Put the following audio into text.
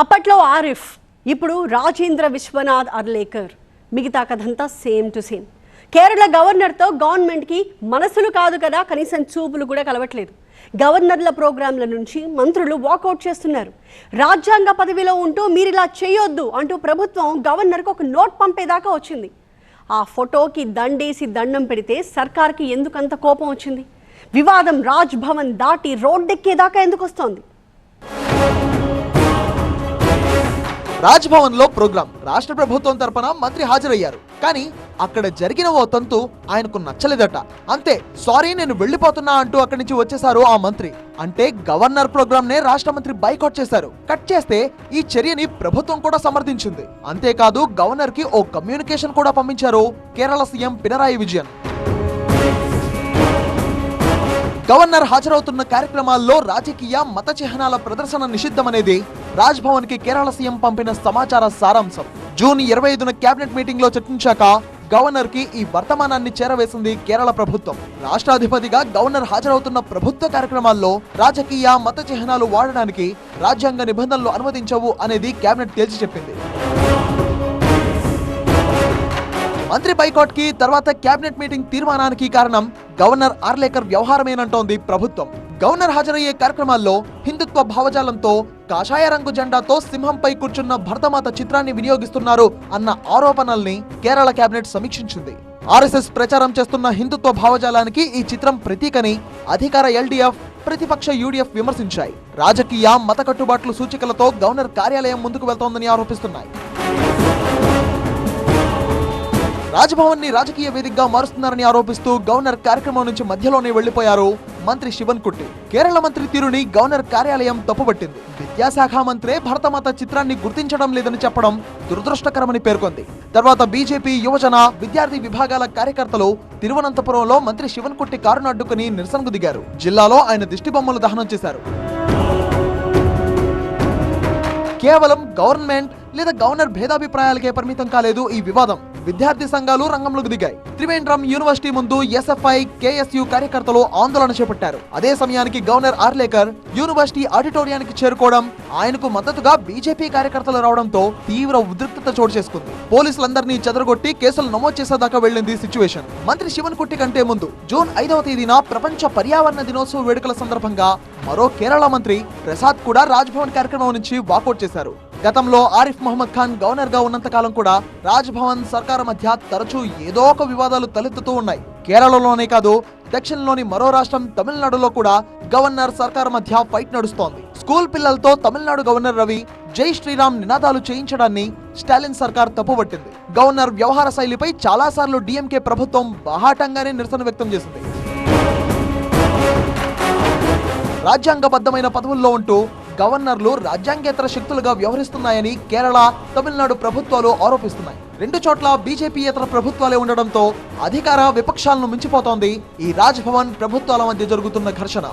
అప్పట్లో ఆరిఫ్ ఇప్పుడు రాజేంద్ర విశ్వనాథ్ అర్లేకర్. మిగతా కథంతా సేమ్ టు సేమ్. కేరళ గవర్నర్తో గవర్నమెంట్కి మనసులు కాదు కదా కనీసం చూపులు కూడా కలవట్లేదు. గవర్నర్ల ప్రోగ్రాంల నుంచి మంత్రులు వాకౌట్ చేస్తున్నారు. రాజ్యాంగ పదవిలో ఉంటూ మీరు ఇలా చేయొద్దు అంటూ ప్రభుత్వం గవర్నర్కు ఒక నోట్ పంపేదాకా వచ్చింది. ఆ ఫోటోకి దండేసి దండం పెడితే సర్కార్కి ఎందుకంత కోపం వచ్చింది? వివాదం రాజ్ భవన్ దాటి రోడ్డెక్కేదాకా ఎందుకు వస్తోంది రాజ్భవన్లో ప్రోగ్రాం. రాష్ట్ర ప్రభుత్వం తరపున మంత్రి హాజరయ్యారు. కానీ అక్కడ జరిగిన ఓ తంతు ఆయనకు నచ్చలేదట. అంతే సారీ నేను వెళ్ళిపోతున్నా అంటూ అక్కడి నుంచి వచ్చేశారు ఆ మంత్రి. అంటే గవర్నర్ ప్రోగ్రామ్ నే రాష్ట్ర మంత్రి బైకాట్ చేశారు. కట్ చేస్తే ఈ చర్యని ప్రభుత్వం కూడా సమర్థించింది. అంతేకాదు గవర్నర్కి ఓ కమ్యూనికేషన్ కూడా పంపించారు కేరళ సీఎం పినరాయి విజయన్. గవర్నర్ హాజరవుతున్న కార్యక్రమాల్లో రాజకీయ మత చిహ్నాల ప్రదర్శన నిషిద్ధమనేది రాజ్భవన్కి కేరళ సీఎం పంపిన సమాచార సారాంశం. జూన్ ఇరవై ఐదున కేబినెట్ మీటింగ్లో చర్చించాక గవర్నర్కి ఈ వర్తమానాన్ని చేరవేసింది కేరళ ప్రభుత్వం. రాష్ట్రాధిపతిగా గవర్నర్ హాజరవుతున్న ప్రభుత్వ కార్యక్రమాల్లో రాజకీయ మత చిహ్నాలు వాడడానికి రాజ్యాంగ నిబంధనలు అనుమతించవు అనేది కేబినెట్ తేల్చి చెప్పింది మంత్రి బైకాట్కి తర్వాత కేబినెట్ మీటింగ్ తీర్మానానికి కారణం గవర్నర్ ఆర్లేకర్ వ్యవహారమేనంటోంది ప్రభుత్వం. గవర్నర్ హాజరయ్యే కార్యక్రమాల్లో హిందుత్వ భావజాలంతో కాషాయ రంగు జెండాతో సింహంపై కూర్చున్న భరతమాత చిత్రాన్ని వినియోగిస్తున్నారు అన్న ఆరోపణల్ని కేరళ కేబినెట్ సమీక్షించింది. ఆర్ఎస్ఎస్ ప్రచారం చేస్తున్న హిందుత్వ భావజాలానికి ఈ చిత్రం ప్రతీకని అధికార ఎల్డీఎఫ్ ప్రతిపక్ష యూడీఎఫ్ విమర్శించాయి. రాజకీయ మత కట్టుబాట్లు సూచికలతో గవర్నర్ కార్యాలయం ముందుకు వెళ్తోందని ఆరోపిస్తున్నాయి. రాజ్భవన్ని రాజకీయ వేదికగా మారుస్తున్నారని ఆరోపిస్తూ గవర్నర్ కార్యక్రమం నుంచి మధ్యలోనే వెళ్ళిపోయారు మంత్రి శివన్ కుట్టి. కేరళ మంత్రి తీరుని గవర్నర్ కార్యాలయం తప్పుపట్టింది విద్యాశాఖ మంత్రే భరతమాత చిత్రాన్ని గుర్తించడం లేదని చెప్పడం దురదృష్టకరమని పేర్కొంది. తర్వాత బీజేపీ యువజన విద్యార్థి విభాగాల కార్యకర్తలు తిరువనంతపురంలో మంత్రి శివన్ కుట్టి కారును అడ్డుకుని నిరసనకు దిగారు. జిల్లాలో ఆయన దిష్టి బొమ్మలు దహనం చేశారు. కేవలం గవర్నమెంట్ లేదా గవర్నర్ భేదాభిప్రాయాలకే పరిమితం కాలేదు ఈ వివాదం. విద్యార్థి సంఘాలు రంగంలోకి దిగాయి. త్రివేంద్రం యూనివర్సిటీ ముందు ఎస్ఎఫ్ఐ కేఎస్యు కార్యకర్తలు ఆందోళన చేపట్టారు. అదే సమయానికి గవర్నర్ ఆర్లేకర్ యూనివర్సిటీ ఆడిటోరియానికి చేరుకోవడం ఆయనకు మద్దతుగా బీజేపీ కార్యకర్తలు రావడంతో తీవ్ర ఉద్రిక్తత చోటు చేసుకుంది. పోలీసులందరినీ చెదరగొట్టి కేసులు నమోదు చేసేదాకా వెళ్ళింది సిచ్యువేషన్. మంత్రి శివన్ కుట్టి కంటే ముందు జూన్ ఐదవ తేదీన ప్రపంచ పర్యావరణ దినోత్సవ వేడుకల సందర్భంగా మరో కేరళ మంత్రి ప్రసాద్ కూడా రాజ్భవన్ కార్యక్రమం నుంచి వాకౌట్ చేశారు. గతంలో ఆరిఫ్ మహమ్మద్ ఖాన్ గవర్నర్గా ఉన్నంత కాలం కూడా రాజ్భవన్ సర్కార్ మధ్య తరచూ ఏదో ఒక వివాదాలు తలెత్తుతూ ఉన్నాయి. కేరళలోనే కాదు దక్షిణలోని మరో రాష్ట్రం తమిళనాడులో కూడా గవర్నర్ సర్కార్ మధ్య ఫైట్ నడుస్తోంది. స్కూల్ పిల్లలతో తమిళనాడు గవర్నర్ రవి జై శ్రీరామ్ నినాదాలు చేయించడాన్ని స్టాలిన్ సర్కార్ తప్పుపట్టింది గవర్నర్ వ్యవహార శైలిపై చాలాసార్లు డిఎంకే ప్రభుత్వం బాహాటంగానే నిరసన వ్యక్తం చేసింది. రాజ్యాంగబద్ధమైన పదవుల్లో ఉంటూ గవర్నర్లు రాజ్యాంగేతర శక్తులుగా వ్యవహరిస్తున్నాయని కేరళ తమిళనాడు ప్రభుత్వాలు ఆరోపిస్తున్నాయి. రెండు చోట్ల బీజేపీయేతర ప్రభుత్వాలే ఉండడంతో అధికార విపక్షాలను మించిపోతోంది ఈ రాజ్ భవన్ ప్రభుత్వాల మధ్య జరుగుతున్న ఘర్షణ.